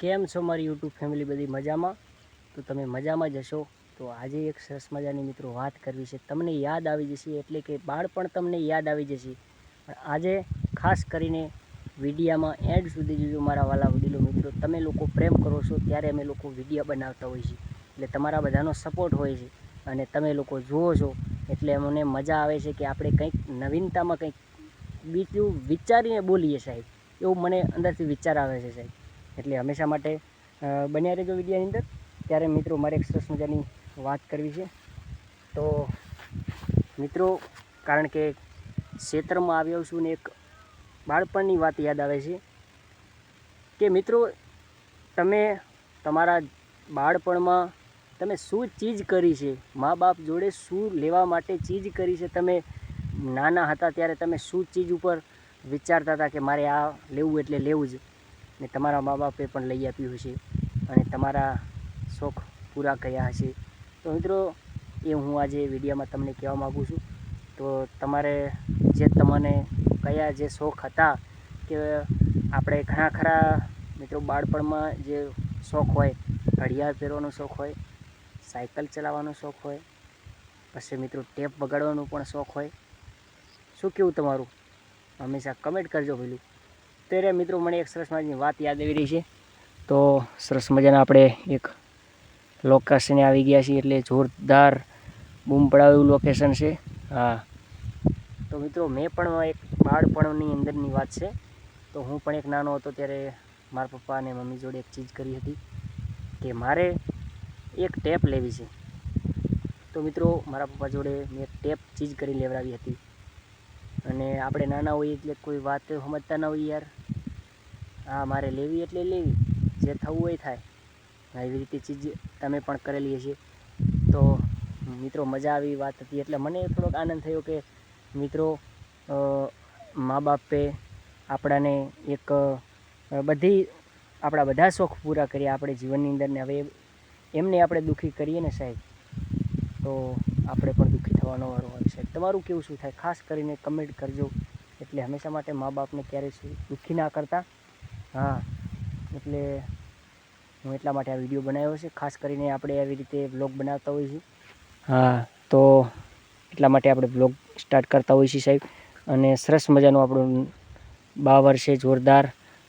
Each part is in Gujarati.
કેમ છો મારી યુટ્યુબ ફેમિલી બધી મજામાં? તો તમે મજામાં જ હશો? તો આજે એક સરસ મજાની મિત્રો વાત કરવી છે. તમને યાદ આવી જશે, એટલે કે બાળપણ તમને યાદ આવી જશે. પણ આજે ખાસ કરીને વિડીયામાં એન્ડ સુધી જોજો મારા વાલા વડીલો મિત્રો. તમે લોકો પ્રેમ કરો છો, ત્યારે અમે લોકો વિડીયા બનાવતા હોઈએ છીએ. એટલે તમારા બધાનો સપોર્ટ હોય છે અને તમે લોકો જુઓ છો, એટલે અમને મજા આવે છે કે આપણે કંઈક નવીનતામાં કંઈક બીજું વિચારીને બોલીએ સાહેબ. એવું મને અંદરથી વિચાર આવે છે સાહેબ. એટલે હંમેશા માટે બન્યા રહેજો વિડીયાની અંદર. ત્યારે મિત્રો, મારે એક સરસ મજાની વાત કરવી છે. તો મિત્રો, કારણ કે ક્ષેત્રમાં આવ્યો છું ને એક બાળપણની વાત યાદ આવે છે કે મિત્રો, તમે તમારા બાળપણમાં તમે શું ચીજ કરી છે? મા બાપ જોડે શું લેવા માટે ચીજ કરી છે? તમે નાના હતા ત્યારે તમે શું ચીજ ઉપર વિચારતા હતા કે મારે આ લેવું એટલે લેવું જ? ને તમારા મા બાપે પણ લઈ આપ્યું હશે અને તમારા શોખ પૂરા કર્યા હશે. તો મિત્રો, એ હું આજે વિડીયોમાં તમને કહેવા માગું છું. તો તમારે જે તમને કયા જે શોખ હતા કે આપણે ઘણા ખરા મિત્રો બાળપણમાં જે શોખ હોય, ઘડિયાળ પહેરવાનો શોખ હોય, સાયકલ ચલાવવાનો શોખ હોય, પછી મિત્રો ટેપ વગાડવાનો પણ શોખ હોય, શું કેવું તમારું? હંમેશા કમેન્ટ કરજો પેલું ત્યારે મિત્રો મને એક સરસ મજાની વાત યાદ આવી રહી છે. તો સરસ મજાના આપણે એક લોકેશને આવી ગયા છીએ એટલે જોરદાર બૂમ પડાવેલું લોકેશન છે. હા. તો મિત્રો મેં પણ એક બાળપણની અંદરની વાત છે. તો હું પણ એક નાનો હતો ત્યારે મારા પપ્પા અને મમ્મી જોડે એક ચીજ કરી હતી કે મારે એક ટેપ લેવી છે. તો મિત્રો મારા પપ્પા જોડે મેં ટેપ ચીજ કરી લેવડાવી હતી. અને આપણે નાના હોઈએ એટલે કોઈ વાત સમજતા ના હોઈએ યાર. હા, મારે લેવી એટલે લેવી. જે થવું હોય થાય. એવી રીતે ચીજ તમે પણ કરેલી હશે. તો મિત્રો, મજા આવી વાત હતી. એટલે મને થોડોક આનંદ થયો કે મિત્રો મા બાપે આપણાને એક બધી, આપણા બધા શોખ પૂરા કર્યા આપણે જીવનની અંદર ને હવે એમને આપણે દુઃખી કરીએ ને સાહેબ? તો આપણે પણ દુઃખી થવાનો વારો હોય તમારું કેવું શું થાય? ખાસ કરીને કમેન્ટ કરજો. એટલે હંમેશા માટે મા બાપને ક્યારેય દુઃખી ના કરતા. હા. એટલે હું એટલા માટે આ વીડિયો બનાવ્યો છે. ખાસ કરીને આપણે આવી રીતે બ્લોગ બનાવતા હોઈએ છીએ. હા. તો એટલા માટે આપણે બ્લોગ સ્ટાર્ટ કરતા હોઈએ છીએ સાહેબ. અને સરસ મજાનું આપણું બાવર છે, જોરદાર.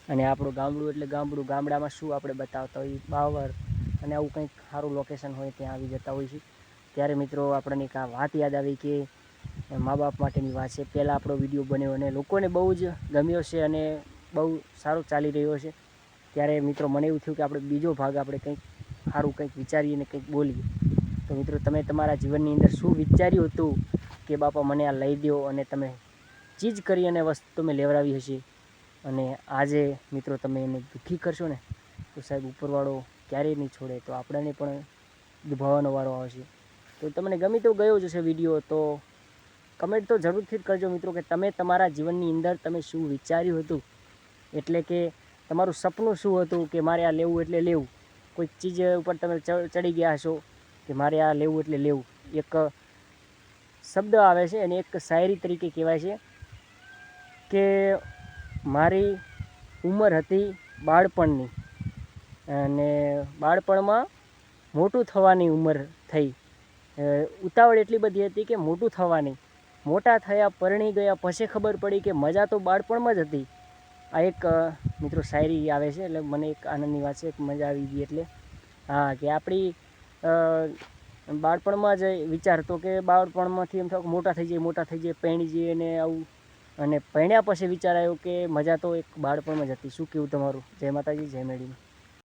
અને આપણું ગામડું એટલે ગામડું ગામડામાં શું આપણે બતાવતા હોઈએ? બાવર. અને આવું કંઈક સારું લોકેશન હોય ત્યાં આવી જતા હોઈએ છીએ. ત્યારે મિત્રો આપણને એક આ વાત યાદ આવી કે મા બાપ માટેની વાત છે. પહેલાં આપણો વીડિયો બન્યો અને લોકોને બહુ જ ગમ્યો છે અને બહુ સારો ચાલી રહ્યો છે. ત્યારે મિત્રો મને એવું થયું કે આપણે બીજો ભાગ આપણે કંઈક સારું કંઈક વિચારીએ ને કંઈક બોલીએ. તો મિત્રો તમે તમારા જીવનની અંદર શું વિચાર્યું હતું કે બાપા મને આ લઈ દો અને તમે ચીજ કરી અને વસ્તુ તમે લેવડાવી હશે? અને આજે મિત્રો તમે એને દુઃખી કરશો ને? તો સાહેબ ઉપરવાળો ક્યારેય નહીં છોડે. તો આપણને પણ દુભાવવાનો વારો આવશે. તો તમને ગમી તો ગયો જ છે વીડિયો તો કમેન્ટ તો જરૂરથી જ કરજો મિત્રો કે તમે તમારા જીવનની અંદર તમે શું વિચાર્યું હતું? એટલે કે તમારું સપનું શું હતું કે મારે આ લેવું એટલે લેવું? કોઈ ચીજ ઉપર તમે ચડી ગયા હશો કે મારે આ લેવું એટલે લેવું? એક શબ્દ આવે છે અને એક શાયરી તરીકે કહેવાય છે કે મારી ઉંમર હતી બાળપણની. અને બાળપણમાં મોટું થવાની ઉંમર થઈ. ઉતાવળ એટલી બધી હતી કે મોટું થવાની. મોટા થયા, પરણી ગયા, પછી ખબર પડી કે મજા તો બાળપણમાં જ હતી. આ એક મિત્રો શાયરી આવે છે, એટલે મને એક આનંદની વાત છે, એક મજા આવી ગઈ એટલે. હા, કે આપણી બાળપણમાં જ વિચાર હતો કે બાળપણમાંથી એમ થાય મોટા થઈ જઈએ, મોટા થઈ જઈએ પહેણી જઈએ ને આવું. અને પહેણ્યા પછી વિચાર આવ્યો કે મજા તો એક બાળપણમાં જ હતી. શું કેવું તમારું? જય માતાજી, જય મેડીમાં